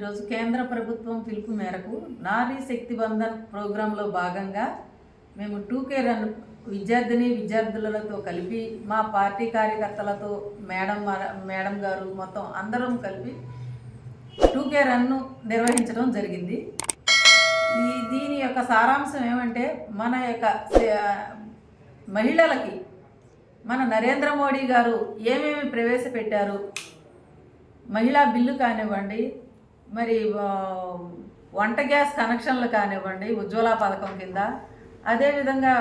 ఈరోజు కేంద్ర ప్రభుత్వం పిలుపు మేరకు నారీ శక్తి బంధన్ ప్రోగ్రాంలో భాగంగా మేము టూకే రన్ విద్యార్థిని విద్యార్థులతో కలిపి మా పార్టీ కార్యకర్తలతో మేడం మేడం గారు మొత్తం అందరం కలిపి టూకే రన్ను నిర్వహించడం జరిగింది. ఈ దీని యొక్క సారాంశం ఏమంటే మన యొక్క మహిళలకి మన నరేంద్ర మోడీ గారు ఏమేమి ప్రవేశపెట్టారు మహిళా బిల్లు కానివ్వండి మరి వంట గ్యాస్ కనెక్షన్లు కానివ్వండి ఉజ్వల పథకం కింద అదేవిధంగా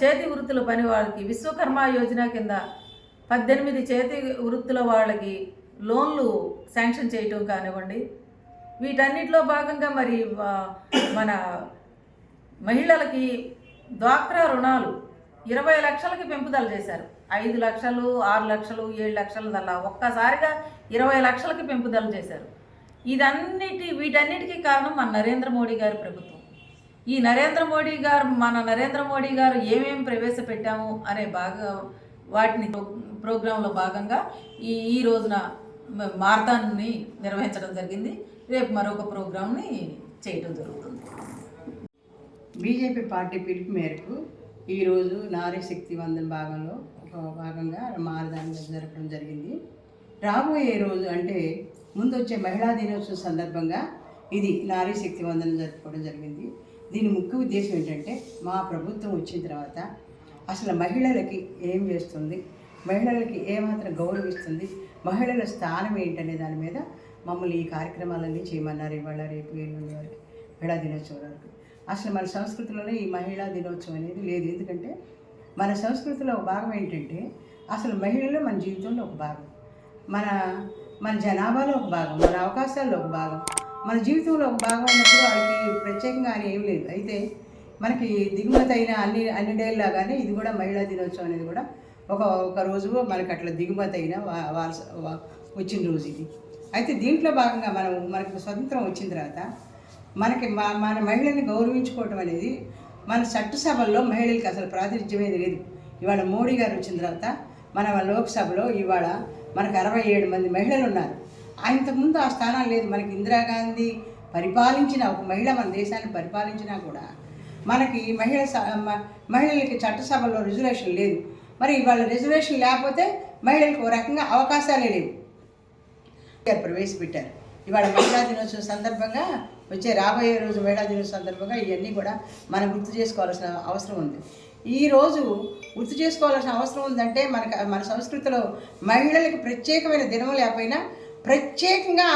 చేతి వృత్తుల పని వాళ్ళకి విశ్వకర్మ యోజన కింద పద్దెనిమిది చేతి వృత్తుల వాళ్ళకి లోన్లు శాంక్షన్ చేయటం కానివ్వండి. వీటన్నిటిలో భాగంగా మరి మన మహిళలకి డ్వాక్రా రుణాలు ఇరవై లక్షలకి పెంపుదల చేశారు. ఐదు లక్షలు ఆరు లక్షలు ఏడు లక్షల దల్లా ఒక్కసారిగా ఇరవై లక్షలకి పెంపుదల చేశారు. ఇదన్నిటి వీటన్నిటికీ కారణం మన నరేంద్ర మోడీ గారి ప్రభుత్వం. ఈ నరేంద్ర మోడీ గారు మన నరేంద్ర మోడీ గారు ఏమేమి ప్రవేశపెట్టాము అనే బాగా వాటిని ప్రోగ్రాంలో భాగంగా ఈ ఈ రోజున మార్థాన్ని నిర్వహించడం జరిగింది. రేపు మరొక ప్రోగ్రాంని చేయడం జరుగుతుంది. బీజేపీ పార్టీ పిలుపు మేరకు ఈరోజు నారీ శక్తి వందన భాగంలో ఒక భాగంగా మారదాన్ని జరపడం జరిగింది. రాబోయే రోజు అంటే ముందు వచ్చే మహిళా దినోత్సవం సందర్భంగా ఇది నారీ శక్తి వందన జరుపుకోవడం జరిగింది. దీని ముఖ్య ఉద్దేశం ఏంటంటే మా ప్రభుత్వం వచ్చిన తర్వాత అసలు మహిళలకి ఏం చేస్తుంది? మహిళలకి ఏమాత్రం గౌరవిస్తుంది? మహిళల స్థానం ఏంటనే దాని మీద మమ్మల్ని ఈ కార్యక్రమాలన్నీ చేయమన్నారు ఇవాళ రేపు ఎల్లుండి వరకు మహిళా దినోత్సవం వరకు. అసలు మన సంస్కృతిలోనే ఈ మహిళా దినోత్సవం అనేది లేదు. ఎందుకంటే మన సంస్కృతిలో ఒక భాగం ఏంటంటే అసలు మహిళలు మన జీవితంలో ఒక భాగం. మన మన జనాభాలో ఒక భాగం మన అవకాశాల్లో ఒక భాగం మన జీవితంలో ఒక భాగం అయినప్పుడు వాళ్ళకి ప్రత్యేకంగా అని ఏం లేదు. అయితే మనకి దిగుమతి అయిన అన్ని అన్ని డేల్లాగానే ఇది కూడా మహిళా దినోత్సవం అనేది కూడా ఒక ఒక రోజు మనకి అట్లా దిగుమతి అయిన వారస వచ్చిన రోజు ఇది. అయితే దీంట్లో భాగంగా మనం మనకు స్వతంత్రం వచ్చిన తర్వాత మనకి మా మన మహిళల్ని గౌరవించుకోవటం అనేది మన చట్టసభల్లో మహిళలకి అసలు ప్రాతినిధ్యమే లేదు. ఇవాళ మోడీ గారు వచ్చిన తర్వాత మన లోక్సభలో ఇవాళ మనకు అరవై ఏడు మంది మహిళలు ఉన్నారు ఇంతకుముందు ఆ స్థానం లేదు. మనకి ఇందిరాగాంధీ పరిపాలించిన ఒక మహిళ మన దేశాన్ని పరిపాలించినా కూడా మనకి మహిళ స- మ- మహిళలకి చట్టసభలో రిజర్వేషన్ లేదు. మరి ఇవాళ రిజర్వేషన్ లేకపోతే మహిళలకు ఒక రకంగా అవకాశాలే లేవు. ప్రవేశపెట్టారు. ఇవాళ మహిళా దినోత్సవం సందర్భంగా వచ్చే రాబోయే రోజు మహిళా దినోత్సవం సందర్భంగా ఇవన్నీ కూడా మనం గుర్తు చేసుకోవాల్సిన అవసరం ఉంది. ఈరోజు గుర్తు చేసుకోవాల్సిన అవసరం ఉందంటే మనకు మన సంస్కృతిలో మహిళలకు ప్రత్యేకమైన దినం లేకపోయినా ప్రత్యేకంగా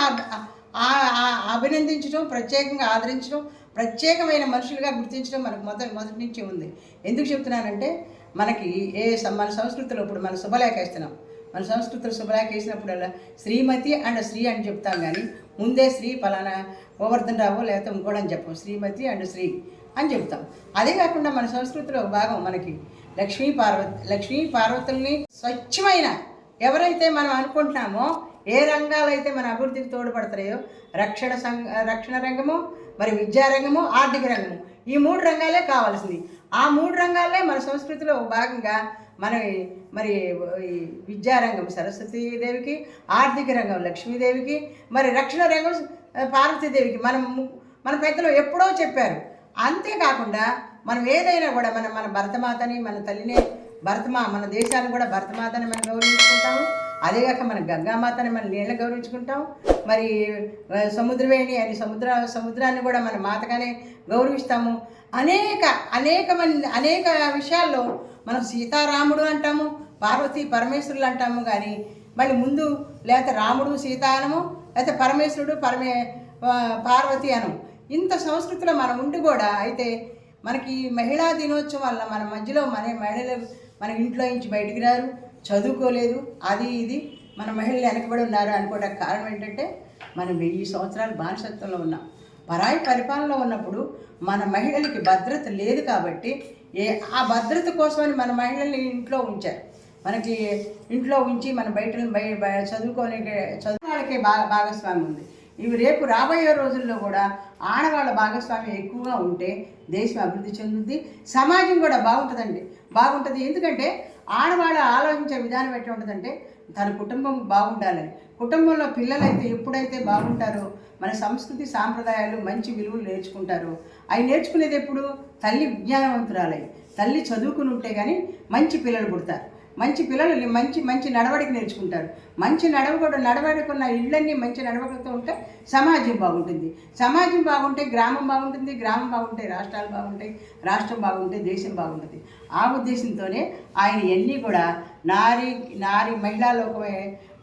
అభినందించడం ప్రత్యేకంగా ఆదరించడం ప్రత్యేకమైన మనుషులుగా గుర్తించడం మనకు మొదటి మొదటి నుంచి ఉంది. ఎందుకు చెప్తున్నానంటే మనకి ఏ మన సంస్కృతిలో ఇప్పుడు మన శుభలేఖ ఇస్తున్నాం మన సంస్కృతిలో శుభలేఖ వేసినప్పుడల్లా శ్రీమతి అండ్ శ్రీ అని చెప్తాం కానీ ముందే శ్రీ ఫలానా గోవర్ధన్ రావు లేకపోతే ఇంకోడని చెప్పం. శ్రీమతి అండ్ శ్రీ. అని చెప్తాం అదే కాకుండా మన సంస్కృతిలో భాగం మనకి లక్ష్మీ పార్వతి లక్ష్మీ పార్వతుల్ని స్వచ్ఛమైన ఎవరైతే మనం అనుకుంటున్నామో ఏ రంగాలైతే మన అభివృద్ధికి తోడ్పడతాయో రక్షణ సంఘ రక్షణ రంగము మరి విద్యారంగము ఆర్థిక రంగము ఈ మూడు రంగాలే కావాల్సింది. ఆ మూడు రంగాలే మన సంస్కృతిలో ఒక భాగంగా మన మరి ఈ విద్యారంగం సరస్వతీదేవికి ఆర్థిక రంగం లక్ష్మీదేవికి మరి రక్షణ రంగం పార్వతీదేవికి. మనం మన పెద్దలు ఎప్పుడో చెప్పారు అంతేకాకుండా మనం ఏదైనా కూడా మన మన భరతమాతని మన తల్లిని భరతమా మన దేశాన్ని కూడా భరతమాతని మనం గౌరవించుకుంటాము. అదేగాక మన గంగామాతని మన నీళ్ళ గౌరవించుకుంటాం మరి సముద్రవేణి అని సముద్ర సముద్రాన్ని కూడా మన మాతగానే గౌరవిస్తాము. అనేక అనేక మంది అనేక విషయాల్లో మనం సీతారాముడు అంటాము పార్వతీ పరమేశ్వరులు అంటాము కానీ మళ్ళీ ముందు లేకపోతే రాముడు సీత అనము లేకపోతే పరమేశ్వరుడు పరమే పార్వతి అను. ఇంత సంస్కృతిలో మనం ఉండి కూడా అయితే మనకి మహిళా దినోత్సవం వల్ల మన మధ్యలో మన మహిళలు మన ఇంట్లో నుంచి బయటికి రారు చదువుకోలేదు అది ఇది. మన మహిళలు వెనకబడి ఉన్నారు అనుకోవడానికి కారణం ఏంటంటే మనం వెయ్యి సంవత్సరాలు బానిసత్వంలో ఉన్నాం. పరాయి పరిపాలనలో ఉన్నప్పుడు మన మహిళలకి భద్రత లేదు కాబట్టి ఏ ఆ భద్రత కోసమని మన మహిళల్ని ఇంట్లో ఉంచారు. మనకి ఇంట్లో ఉంచి మన బయట బయ బయ- చదువుకోనే చదువుకోవడానికి బాగా భాగస్వామి ఉంది. ఇవి రేపు రాబోయే రోజుల్లో కూడా ఆడవాళ్ళ భాగస్వామ్యం ఎక్కువగా ఉంటే దేశం అభివృద్ధి చెందుద్ది సమాజం కూడా బాగుంటుందండి. బాగుంటుంది ఎందుకంటే ఆడవాళ్ళు ఆలోచించే విధానం ఎట్లా ఉంటుందంటే తన కుటుంబం బాగుండాలని. కుటుంబంలో పిల్లలైతే ఎప్పుడైతే బాగుంటారో మన సంస్కృతి సాంప్రదాయాలు మంచి విలువలు నేర్చుకుంటారో అవి నేర్చుకునేది ఎప్పుడు తల్లి విజ్ఞానవంతురాలై తల్లి చదువుకుని ఉంటే కానీ మంచి పిల్లలు పుడతారు. మంచి పిల్లలు మంచి మంచి నడవడిక నేర్చుకుంటారు. మంచి నడవకూడ నడవడికున్న ఇళ్ళన్నీ మంచి నడవడికతో ఉంటే సమాజం బాగుంటుంది. సమాజం బాగుంటే గ్రామం బాగుంటుంది గ్రామం బాగుంటే రాష్ట్రాలు బాగుంటాయి రాష్ట్రం బాగుంటే దేశం బాగుంటుంది. ఆ ఉద్దేశంతోనే ఆయన ఎన్ని కూడా నారీ నారీ మహిళా లోకమే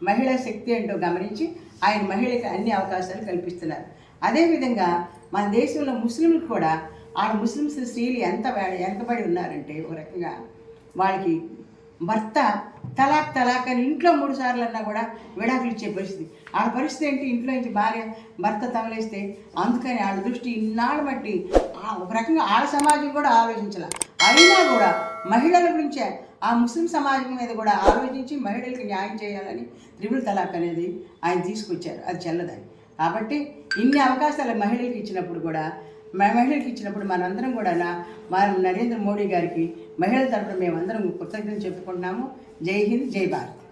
మహిళా శక్తి ఏంటో గమనించి ఆయన మహిళకి అన్ని అవకాశాలు కల్పిస్తున్నారు. అదేవిధంగా మన దేశంలో ముస్లింలు కూడా ఆ ముస్లిమ్స్ స్త్రీలు ఎంత ఎంతపడి వెనకబడి ఉన్నారంటే ఒక రకంగా వాళ్ళకి భర్త తలాక్ తలాక్ అని ఇంట్లో మూడు సార్లు అన్నా కూడా విడాకులు ఇచ్చే పరిస్థితి. ఆ పరిస్థితి ఏంటి? ఇంట్లో నుంచి భార్య భర్త తమలేస్తే అందుకని వాళ్ళ దృష్టి ఇన్నాళ్ళు బట్టి ఒక రకంగా ఆడ సమాజం కూడా ఆలోచించాల. అయినా కూడా మహిళల గురించే ఆ ముస్లిం సమాజం మీద కూడా ఆలోచించి మహిళలకు న్యాయం చేయాలని త్రిపుల్ తలాక్ అనేది ఆయన తీసుకొచ్చారు. అది చెల్లదని. కాబట్టి ఇన్ని అవకాశాలు మహిళలకు ఇచ్చినప్పుడు కూడా మహిళలకు ఇచ్చినప్పుడు మనందరం కూడా నా- మన నరేంద్ర మోడీ గారికి మహిళల తరపున మేమందరం కృతజ్ఞతలు చెప్పుకుంటున్నాము. జై హింద్ జై భారత్.